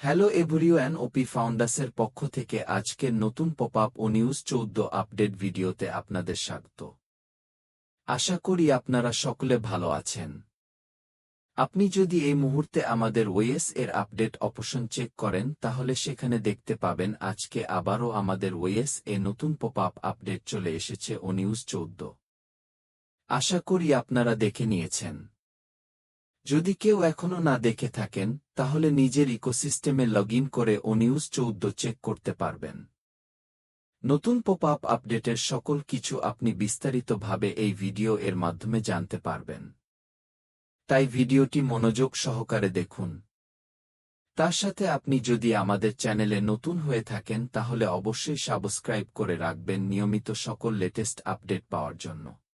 Hello everyone ওপি ফাউন্ডাসের পক্ষ থেকে আজকের নতুন পপ আপ ও নিউজ চৌদ্দ আপডেট ভিডিওতে আপনাদের স্বাগত। আশা করি আপনারা সকলে ভালো আছেন। আপনি যদি এই মুহূর্তে আমাদের ওয়েস এর আপডেট অপশন চেক করেন, তাহলে সেখানে দেখতে পাবেন আজকে আবারও আমাদের ওয়েস এ নতুন পপ আপ আপডেট চলে এসেছে ও নিউজ চৌদ্দ। আশা করি আপনারা দেখে নিয়েছেন। যদি কেউ এখনও না দেখে থাকেন, তাহলে নিজের ইকোসিস্টেমে লগ করে ও নিউজ চৌদ্দ চেক করতে পারবেন। নতুন পপ আপ আপডেটের সকল কিছু আপনি বিস্তারিতভাবে এই ভিডিও এর মাধ্যমে জানতে পারবেন। তাই ভিডিওটি মনোযোগ সহকারে দেখুন। তার সাথে আপনি যদি আমাদের চ্যানেলে নতুন হয়ে থাকেন, তাহলে অবশ্যই সাবস্ক্রাইব করে রাখবেন নিয়মিত সকল লেটেস্ট আপডেট পাওয়ার জন্য।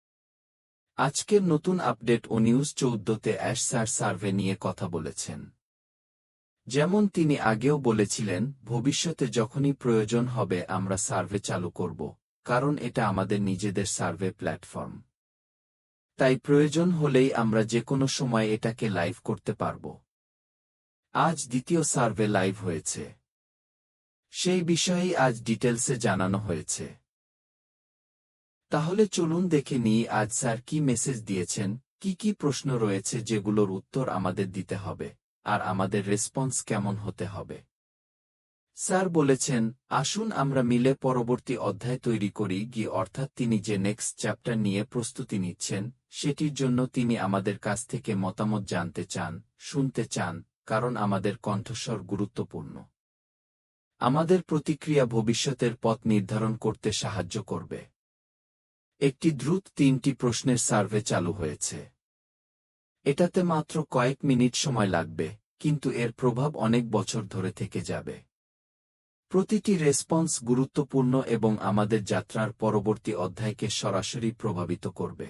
আজকের নতুন আপডেট ও নিউজ চৌদ্দতে অ্যাশ স্যার সার্ভে নিয়ে কথা বলেছেন। যেমন তিনি আগেও বলেছিলেন, ভবিষ্যতে যখনই প্রয়োজন হবে আমরা সার্ভে চালু করব, কারণ এটা আমাদের নিজেদের সার্ভে প্ল্যাটফর্ম। তাই প্রয়োজন হলেই আমরা যে কোনো সময় এটাকে লাইভ করতে পারব। আজ দ্বিতীয় সার্ভে লাইভ হয়েছে। সেই বিষয়েই আজ ডিটেলসে জানানো হয়েছে। তাহলে চলুন দেখে নিই আজ স্যার কি মেসেজ দিয়েছেন, কি কি প্রশ্ন রয়েছে যেগুলোর উত্তর আমাদের দিতে হবে, আর আমাদের রেসপন্স কেমন হতে হবে। স্যার বলেছেন, আসুন আমরা মিলে পরবর্তী অধ্যায় তৈরি করি গি, অর্থাৎ তিনি যে নেক্সট চ্যাপ্টার নিয়ে প্রস্তুতি নিচ্ছেন, সেটির জন্য তিনি আমাদের কাছ থেকে মতামত জানতে চান, শুনতে চান, কারণ আমাদের কণ্ঠস্বর গুরুত্বপূর্ণ। আমাদের প্রতিক্রিয়া ভবিষ্যতের পথ নির্ধারণ করতে সাহায্য করবে। একটি দ্রুত তিনটি প্রশ্নের সার্ভে চালু হয়েছে। এটাতে মাত্র কয়েক মিনিট সময় লাগবে, কিন্তু এর প্রভাব অনেক বছর ধরে থেকে যাবে। প্রতিটি রেসপন্স গুরুত্বপূর্ণ এবং আমাদের যাত্রার পরবর্তী অধ্যায়কে সরাসরি প্রভাবিত করবে।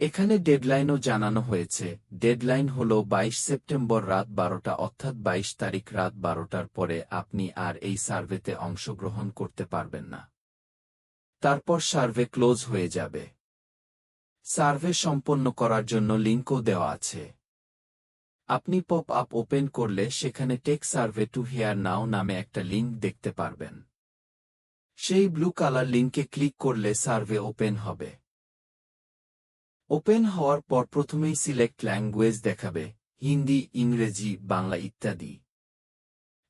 এখানে ডেডলাইনও জানানো হয়েছে, ডেডলাইন হল ২২ সেপ্টেম্বর রাত বারোটা অর্থাৎ ২২ তারিখ রাত বারোটার পরে আপনি আর এই সার্ভেতে অংশগ্রহণ করতে পারবেন না। তারপর সার্ভে ক্লোজ হয়ে যাবে। সার্ভে সম্পন্ন করার জন্য লিঙ্কও দেওয়া আছে। আপনি পপ আপ ওপেন করলে সেখানে take survey to here now নামে একটা লিঙ্ক দেখতে পারবেন। সেই ব্লু কালার লিঙ্কে ক্লিক করলে সার্ভে ওপেন হবে। ওপেন হওয়ার পর প্রথমেই সিলেক্ট ল্যাঙ্গুয়েজ দেখাবে, হিন্দি, ইংরেজি, বাংলা ইত্যাদি।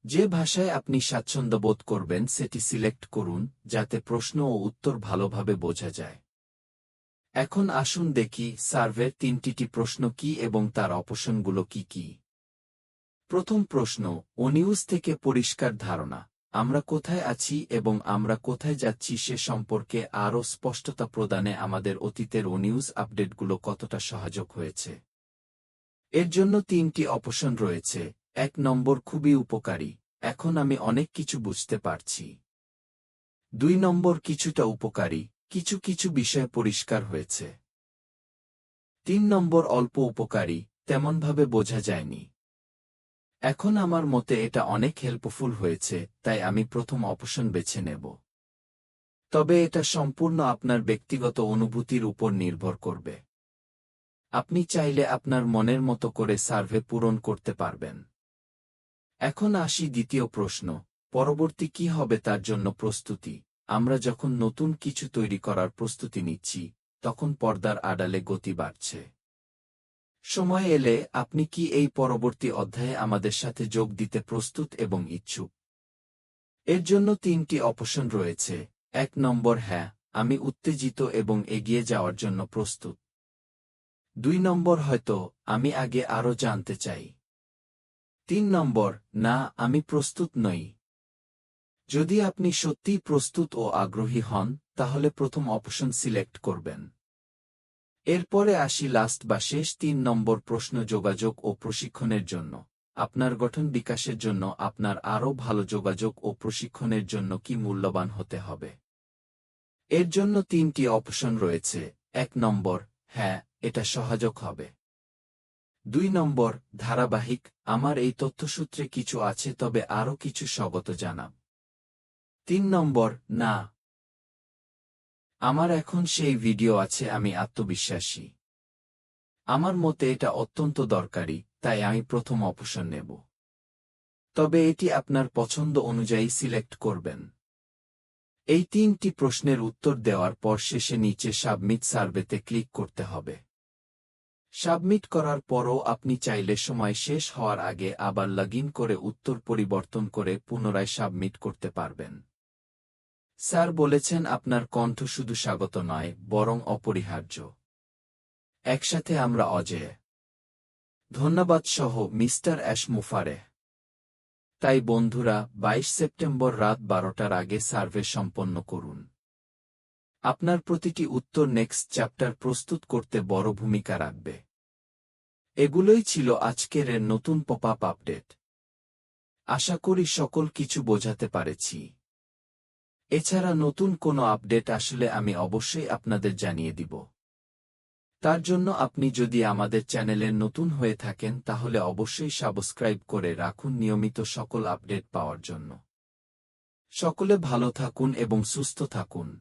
যে ভাষায় আপনি স্বাচ্ছন্দ্য বোধ করবেন সেটি সিলেক্ট করুন, যাতে প্রশ্ন ও উত্তর ভালোভাবে বোঝা যায়। এখন আসুন দেখি সার্ভের তিনটিটি প্রশ্ন কি এবং তার অপশনগুলো কি কি। প্রথম প্রশ্ন, ও নিউজ থেকে পরিষ্কার ধারণা, আমরা কোথায় আছি এবং আমরা কোথায় যাচ্ছি সে সম্পর্কে আরও স্পষ্টতা প্রদানে আমাদের অতীতের ও নিউজ আপডেটগুলো কতটা সহায়ক হয়েছে? এর জন্য তিনটি অপশন রয়েছে এক নম্বর খুবই উপকারী, এখন আমি অনেক কিছু বুঝতে পারছি। দুই নম্বর কিছুটা উপকারী, কিছু কিছু বিষয় পরিষ্কার হয়েছে। তিন নম্বর অল্প উপকারী, তেমনভাবে বোঝা যায়নি। এখন আমার মতে এটা অনেক হেল্পফুল হয়েছে, তাই আমি প্রথম অপশন বেছে নেব। তবে এটা সম্পূর্ণ আপনার ব্যক্তিগত অনুভূতির উপর নির্ভর করবে। আপনি চাইলে আপনার মনের মতো করে সার্ভে পূরণ করতে পারবেন। এখন আসি দ্বিতীয় প্রশ্ন, পরবর্তী কি হবে তার জন্য প্রস্তুতি? আমরা যখন নতুন কিছু তৈরি করার প্রস্তুতি নিচ্ছি, তখন পর্দার আড়ালে গতি বাড়ছে। সময় এলে আপনি কি এই পরবর্তী অধ্যায়ে আমাদের সাথে যোগ দিতে প্রস্তুত এবং ইচ্ছুক? এর জন্য তিনটি অপশন রয়েছে। এক নম্বর হ্যাঁ আমি উত্তেজিত এবং এগিয়ে যাওয়ার জন্য প্রস্তুত। দুই নম্বর, হয়তো, আমি আগে আরও জানতে চাই। তিন নম্বর, না, আমি প্রস্তুত নই। যদি আপনি সত্যিই প্রস্তুত ও আগ্রহী হন, তাহলে প্রথম অপশন সিলেক্ট করবেন। এরপরে আসি লাস্ট বা শেষ তিন নম্বর প্রশ্ন যোগাযোগ ও প্রশিক্ষণের জন্য। আপনার গঠন বিকাশের জন্য আপনার আরও ভালো যোগাযোগ ও প্রশিক্ষণের জন্য কি মূল্যবান হতে হবে? এর জন্য তিনটি অপশন রয়েছে। এক নম্বর হ্যাঁ এটা সহায়ক হবে। দুই নম্বর, ধারাবাহিক, আমার এই তথ্যসূত্রে কিছু আছে তবে আরও কিছু স্বগত জানাব। তিন নম্বর, না। আমার এখন সেই ভিডিও আছে, আমি আত্মবিশ্বাসী। আমার মতে এটা অত্যন্ত দরকারি, তাই আমি প্রথম অপশন নেব। তবে এটি আপনার পছন্দ অনুযায়ী সিলেক্ট করবেন। এই তিনটি প্রশ্নের উত্তর দেওয়ার পর শেষে নিচে সাবমিট সার্ভেতে ক্লিক করতে হবে। সাবমিট করার পরও আপনি চাইলে সময় শেষ হওয়ার আগে আবার লগ করে উত্তর পরিবর্তন করে পুনরায় সাবমিট করতে পারবেন। স্যার বলেছেন আপনার কণ্ঠ শুধু স্বাগত নয়, বরং অপরিহার্য। একসাথে আমরা অজেয়। ধন্যবাদ সহ মিস্টার অ্যাশ মুফারে। তাই বন্ধুরা ২২ সেপ্টেম্বর রাত বারোটার আগে সার্ভে সম্পন্ন করুন। আপনার প্রতিটি উত্তর নেক্সট চ্যাপ্টার প্রস্তুত করতে বড় ভূমিকা রাখবে। এগুলোই ছিল আজকের নতুন পপ আপ আপডেট আশা করি সকল কিছু বোঝাতে পারেছি। এছাড়া নতুন কোনো আপডেট আসলে আমি অবশ্যই আপনাদের জানিয়ে দিব। তার জন্য আপনি যদি আমাদের চ্যানেলে নতুন হয়ে থাকেন তাহলে অবশ্যই সাবস্ক্রাইব করে রাখুন নিয়মিত সকল আপডেট পাওয়ার জন্য। সকলে ভালো থাকুন এবং সুস্থ থাকুন।